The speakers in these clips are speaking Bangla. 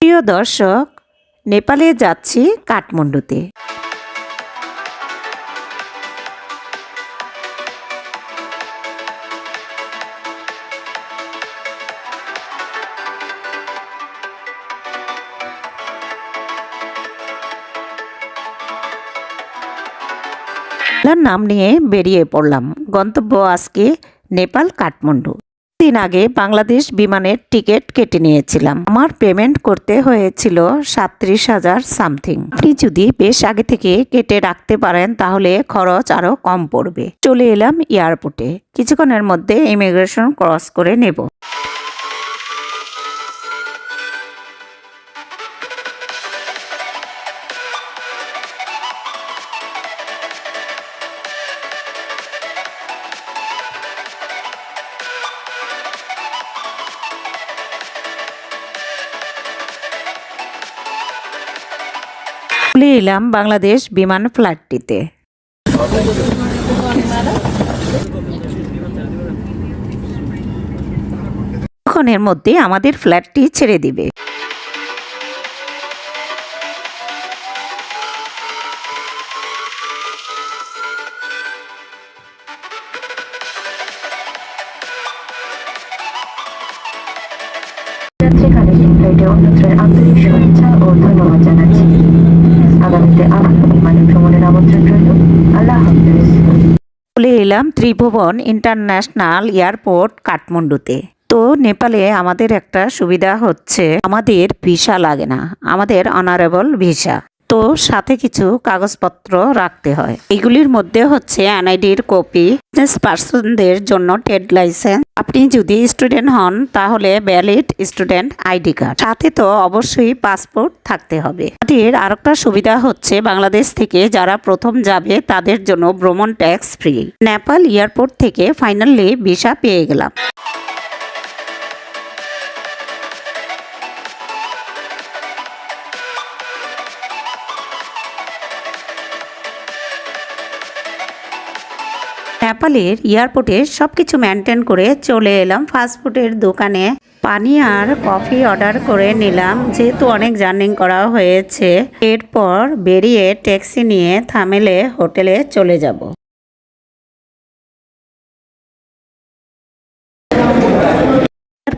প্রিয় দর্শক নেপালে যাচ্ছি কাঠমান্ডুতে। নাম নিয়ে বেরিয়ে পড়লাম। গন্তব্য আজকে নেপাল কাঠমান্ডু দিন আগে বাংলাদেশ বিমানের টিকিট কেটে নিয়েছিলাম। আমার পেমেন্ট করতে হয়েছিল সাত্রিশ হাজার সামথিং। আপনি যদি বেশ আগে থেকে কেটে রাখতে পারেন, তাহলে খরচ আরও কম পড়বে। চলে এলাম এয়ারপোর্টে। কিছুক্ষণের মধ্যে ইমিগ্রেশন ক্রস করে নেব। চলে এলাম বাংলাদেশ বিমান ফ্লাইটটিতে। ক্ষণের মধ্যে আমাদের ফ্ল্যাটটি ছেড়ে দিবে। অন্যত্রের আন্তরিক শুভেচ্ছা ও ধন্যবাদ জানাচ্ছি। চলে এলাম ত্রিভুবন ইন্টারন্যাশনাল এয়ারপোর্ট কাঠমান্ডুতে। তো নেপালে আমাদের একটা সুবিধা হচ্ছে, আমাদের ভিসা লাগে না। আমাদের অনারেবল ভিসা। তো সাথে কিছু কাগজপত্র রাখতে হয়। এগুলির মধ্যে হচ্ছে এনআইডির কপি বিজনেস পার্সনদের জন্য ট্রেড লাইসেন্স আপনি যদি স্টুডেন্ট হন, তাহলে ভ্যালিড স্টুডেন্ট আইডি কার্ড সাথে তো অবশ্যই পাসপোর্ট থাকতে হবে। আমাদের আরেকটা সুবিধা হচ্ছে বাংলাদেশ থেকে যারা প্রথম যাবে, তাদের জন্য ভ্রমণ ট্যাক্স ফ্রি নেপাল এয়ারপোর্ট থেকে ফাইনালি ভিসা পেয়ে গেলাম। নেপালের এয়ারপোর্টে সব কিছু মেনটেন করে চলে এলাম ফাস্টফুডের দোকানে। পানি আর কফি অর্ডার করে নিলাম, যেহেতু অনেক জার্নি করা হয়েছে। এরপর বেরিয়ে ট্যাক্সি নিয়ে থামেলে হোটেলে চলে যাব।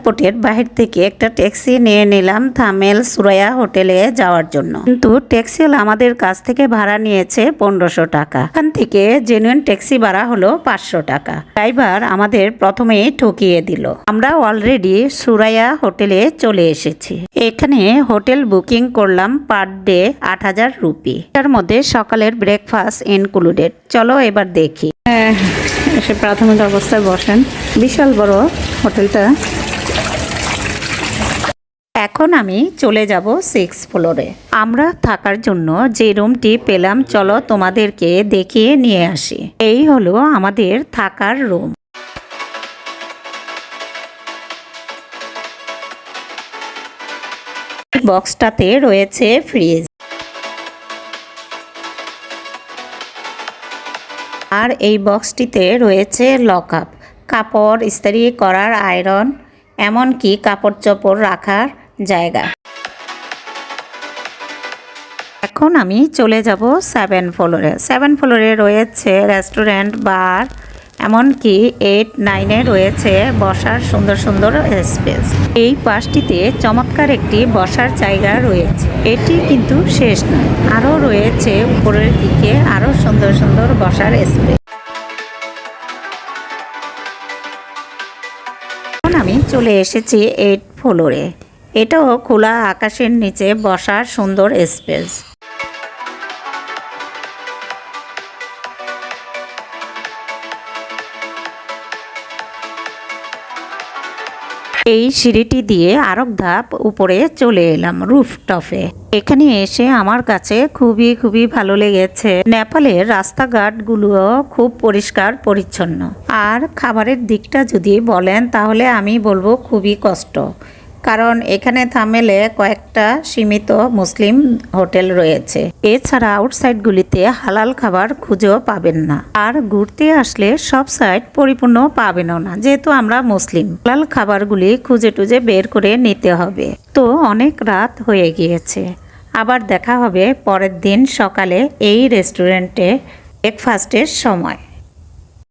এয়ারপোর্টের বাহির থেকে একটা ট্যাক্সি নিয়ে নিলাম থামেল সুরায়া হোটেলে যাওয়ার জন্য। কিন্তু ট্যাক্সিওয়ালা আমাদের কাছ থেকে ভাড়া নিয়েছে পনেরোশো টাকা। এখান থেকে জেনুইন ট্যাক্সি ভাড়া হলো পাঁচশো টাকা। ড্রাইভার আমাদের প্রথমেই ঠকিয়ে দিল। আমরা অলরেডি সুরায়া হোটেলে চলে এসেছি। এখানে হোটেল বুকিং করলাম পার ডে আট হাজার রুপি। তার মধ্যে সকালের ব্রেকফাস্ট ইনক্লুডেড চলো এবার দেখি। হ্যাঁ এসে প্রাথমিক অবস্থায় বসেন। বিশাল বড় হোটেলটা। এখন আমি চলে যাব সিক্স ফ্লোরে আমরা থাকার জন্য যে রুমটি পেলাম, চলো তোমাদেরকে দেখিয়ে নিয়ে আসি। এই হলো আমাদের থাকার রুম বক্সটাতে রয়েছে ফ্রিজ আর এই বক্সটিতে রয়েছে লকআপ কাপড়, ইস্ত্রি করার আয়রন এমনকি কাপড় চোপড় রাখার জায়গা। এখন আমি চলে যাব সেভেন ফ্লোরে সেভেন ফ্লোরে রয়েছে রেস্টুরেন্ট বার এমনকি এইট নাইনে রয়েছে বসার সুন্দর সুন্দর স্পেস এই পাশটিতে চমৎকার একটি বসার জায়গা রয়েছে। এটি কিন্তু শেষ নয়, আরও রয়েছে উপরের দিকে আরও সুন্দর সুন্দর বসার স্পেস এখন আমি চলে এসেছি এইট ফ্লোরে এটাও খোলা আকাশের নিচে বসার সুন্দর স্পেস। এই সিঁড়িটি দিয়ে আরক ধাপ উপরে চলে এলাম রুফটপে। এখানে এসে আমার কাছে খুবই খুবই ভালো লেগেছে। নেপালের রাস্তাঘাটগুলো খুব পরিষ্কার, পরিচ্ছন্ন। আর খাবারের দিকটা যদি বলেন, তাহলে আমি বলব খুবই কষ্ট। কারণ এখানে থামেলে কয়েকটা সীমিত মুসলিম হোটেল রয়েছে। এছাড়া আউটসাইডগুলিতে হালাল খাবার খুঁজেও পাবেন না। আর ঘুরতে আসলে সব সাইড পরিপূর্ণ পাবেনও না, যেহেতু আমরা মুসলিম। হালাল খাবারগুলি খুঁজে টুজে বের করে নিতে হবে। তো অনেক রাত হয়ে গিয়েছে। আবার দেখা হবে পরের দিন সকালে এই রেস্টুরেন্টে ব্রেকফাস্টের সময়।